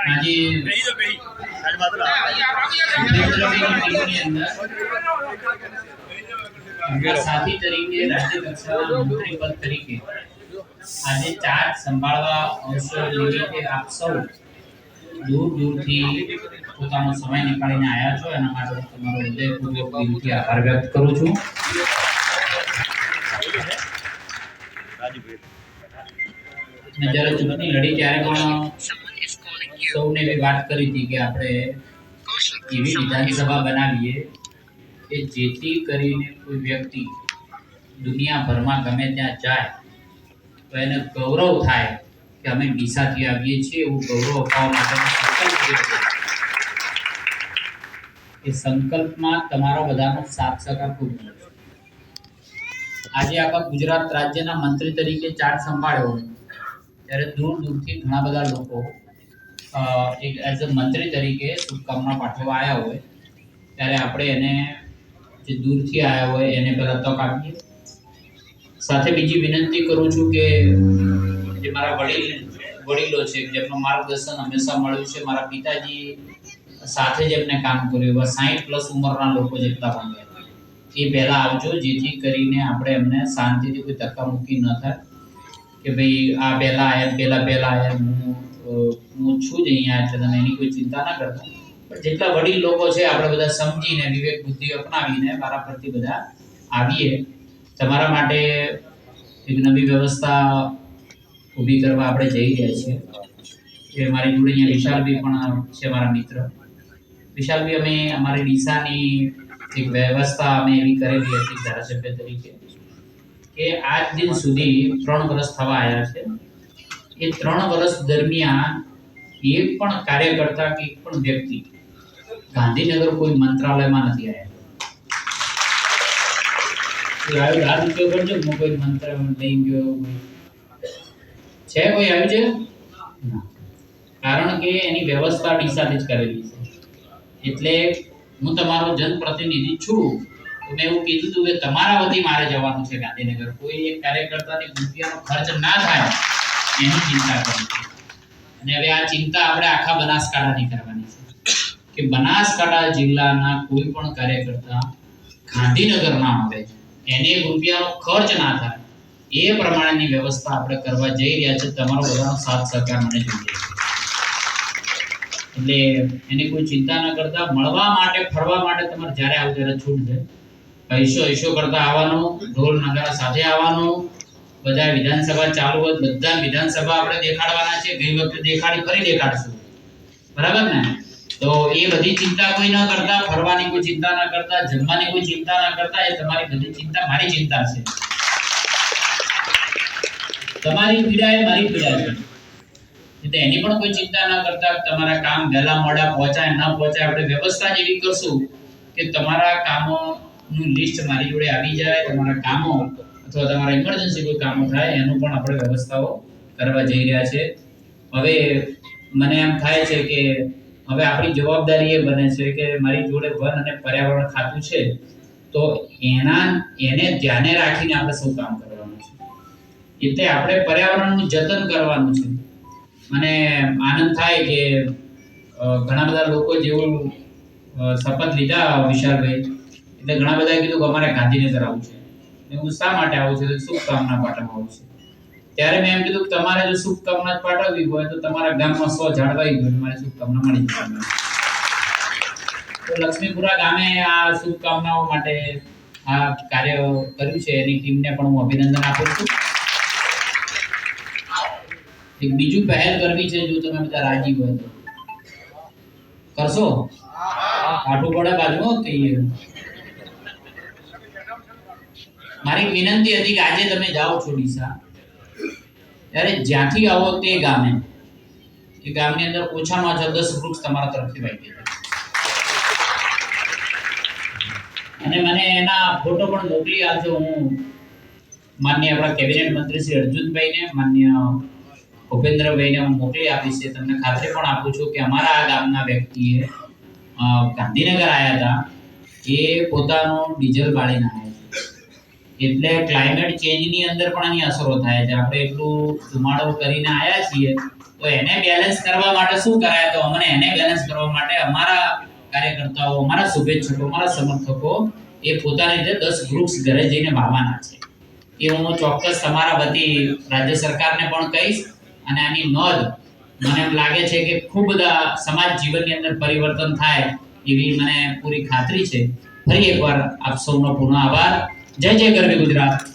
આજે સાથી તરીકે રાજ્ય કક્ષાના મંત્રી પદ તરીકે આજે ચાર્જ સંભાળવા અવસર નિમિત્તે આપ સૌ દૂર દૂરથી પોતાનો સમય નીકાળીને આવ્યા છો. એના માટે તમારો હૃદયપૂર્વક દિલથી આભાર વ્યક્ત કરું છું. જ્યારે ચૂંટણી લડી ત્યારે પણ સૌને એવી વાત કરી હતી કે આપણે એવી વિધાનસભા બનાવીએ કે જેથી કરીને કોઈ વ્યક્તિ દુનિયાભરમાં ગમે ત્યાં જાય તો એને ગૌરવ થાય કે અમે ડીસાથી આવીએ છીએ એવું ગૌરવ અપાવવા માટેનો સંકલ્પ. એ સંકલ્પમાં તમારા બધાનો સાથ સહકાર ખૂબ મળે આજે આખા ગુજરાત રાજ્યના મંત્રી તરીકે ચાર્જ સંભાળ્યો ત્યારે દૂર દૂરથી ઘણા બધા લોકો એક એઝ અ મંત્રી તરીકે શુભકામના પાઠવવા આવ્યા હોય, ત્યારે આપણે એને જે દૂરથી આવ્યા હોય એને પહેલાં તક આપીએ. સાથે બીજી વિનંતી કરું છું કે જે મારા વડીલ, વડીલો છે, જેમનું માર્ગદર્શન હંમેશા મળ્યું છે, મારા પિતાજી સાથે જ એમને કામ કર્યું, એવા સાહીઠ પ્લસ ઉંમરના લોકો જેટલા પણ એ પહેલાં આવજો, જેથી કરીને આપણે એમને શાંતિથી કોઈ ધક્કામુક્કી ન થાય. કે ભાઈ આ પહેલાં આયા, પહેલા પહેલાં આયા, હું હું છું જ અહીંયા એટલે તમે એની કોઈ ચિંતા ના કરતા. પણ જેટલા વડીલ લોકો છે, આપણે બધા સમજીને, વિવેક બુદ્ધિ અપનાવીને મારા પરથી બધા આવીએ. તમારા માટે એક નવી વ્યવસ્થા ઊભી કરવા આપણે જઈ રહ્યા છીએ. એ મારી જોડે અહીંયા વિશાલભાઈ પણ છે, મારા મિત્ર. વિશાલભાઈ અમે અમારી ડીસાની એક વ્યવસ્થા અમે એવી કરેલી હતી ધારાસભ્ય તરીકે કે આજ દિન સુધી ત્રણ વર્ષ થવા આવ્યા છે. એ ત્રણ વર્ષ દરમિયાન એક પણ કાર્યકર્તા કે એક પણ વ્યક્તિ ગાંધીનગર કોઈ મંત્રાલયમાં નથી કારણ કે એની વ્યવસ્થા ડીસાથી જ કરેલી છે. એટલે હું તમારો જનપ્રતિનિધિ છું. તો મેં એવું કીધું હતું કે તમારા વતી મારે જવાનું છે ગાંધીનગર. કોઈ એક કાર્યકર્તાની રૂપિયાનો ખર્ચ ના થાય. એની ચિંતા કરવી અને હવે આ ચિંતા આપણે આખા બનાસકાંઠાની કરવાની છે. કે બનાસકાંઠા જિલ્લાના કોઈ પણ કાર્યકર્તા ગાંધીનગરમાં આવે એને રૂપિયાનો ખર્ચ ના થાય. એ પ્રમાણેની વ્યવસ્થા આપણે કરવા જઈ રહ્યા છે. તમારો બધાનો સાથ સહકાર મને જોઈએ. એટલે એની કોઈ ચિંતા ન કરતા. મળવા માટે, ફરવા માટે તમારે જ્યારે આવો ત્યારે છૂટ છે. પૈસો ઈશો કરતા આવવાનું, ઢોલ નગારા સાથે આવવાનું બધા વિધાનસભા ચાલુ હોય બધા વિધાનસભા આપણે દેખાડવાના છે, ગઈ વખતે દેખાડી ફરી દેખાડશું. બરાબર ને? તો એ બધી ચિંતા કોઈ ન કરતા, ફરવાની કોઈ ચિંતા ન કરતા, જમવાની કોઈ ચિંતા ન કરતા, એ તમારી બધી ચિંતા મારી ચિંતા છે. તમારી પીડા એ મારી પીડા છે. એટલે એની પણ કોઈ ચિંતા ન કરતા, તમારા કામ વહેલા મોડા પહોંચાય, ન પહોંચાય, આપણે વ્યવસ્થા જેવી કરશું કે તમારા કામોનું લિસ્ટ મારી જોડે આવી જાય, તમારા કામો અથવા તમારા ઇમરજન્સી કોઈ કામો થાય, એનું પણ આપણે વ્યવસ્થાઓ કરવા જઈ રહ્યા છે. હવે મને એમ થાય છે કે હવે આપણી જવાબદારી એ બને છે કે મારી જોડે વન અને પર્યાવરણ ખાતું છે, તો એના, એને ધ્યાને રાખીને આપણે સૌ કામ કરવાનું છે? એટલે આપણે પર્યાવરણનું જતન કરવાનું છે. મને આનંદ થાય કે ઘણા બધા લોકો જેવું શપથ લીધા વિશાલભાઈ. એટલે ઘણા બધા કીધું કે અમારે ગાંધીનગર આવવું છે. મેં હું શા માટે આવું છું? શુભકામના પાઠવવા આવું છું. ત્યારે મેં એમ કીધું કે તમારે જો શુભકામના પાઠવવી હોય તો તમારા ગામમાં સો જાળવાઈ વાવી મારે શુભકામના મળી તો લક્ષ્મીપુરા ગામે આ શુભકામનાઓ માટે આ કાર્ય કર્યું છે. એની ટીમને પણ હું અભિનંદન આપું છું. એક બીજું પહેલ કરવી છે જો તમે બધા રાજી હોય તો. કરશો? કાઠું પડે બાજુ કહીએ મારી વિનંતી હતી કે આજે તમે જાઓ છો ડીસા. ત્યારે જ્યાંથી આવો તે ગામે. એ ગામની અંદર ઓછામાં ઓછા દસ વૃક્ષ તમારા તરફથી વાવી ગયા અને મને એના ફોટો પણ મોકલી આપજો. હું માન્ય આપણા કેબિનેટ મંત્રી શ્રી અર્જુનભાઈને, માન્ય ભૂપેન્દ્રભાઈને હું મોકલી આપીશ. તમને ખાતરી પણ આપું છું કે અમારા આ ગામના વ્યક્તિએ ગાંધીનગર આવ્યા હતા. એ પોતાનું ડીઝલ બાળીને આવ્યા એટલે ક્લાઇમેટ ચેન્જની અંદર પણ આની અસરો થાય છે. આપણે એટલું ધુમાડો કરીને આવ્યા છીએ, તો એને બેલેન્સ કરવા માટે શું કરાય? તો અમને એને બેલેન્સ કરવા માટે અમારા કાર્યકર્તાઓ, અમારા શુભેચ્છકો, અમારા સમર્થકો એ પોતાની રીતે દસ વૃક્ષ ઘરે જઈને વાવવાના છે. એ હું ચોક્કસ તમારા વતી રાજ્ય સરકારને પણ કહીશ અને આની નોંધ મને એમ લાગે છે કે ખૂબ બધા સમાજ જીવનની અંદર પરિવર્તન થાય એવી મને પૂરી ખાતરી છે. ફરી એકવાર આપ સૌનો પુનઃ આભાર. જય જય ગરવી ગુજરાત.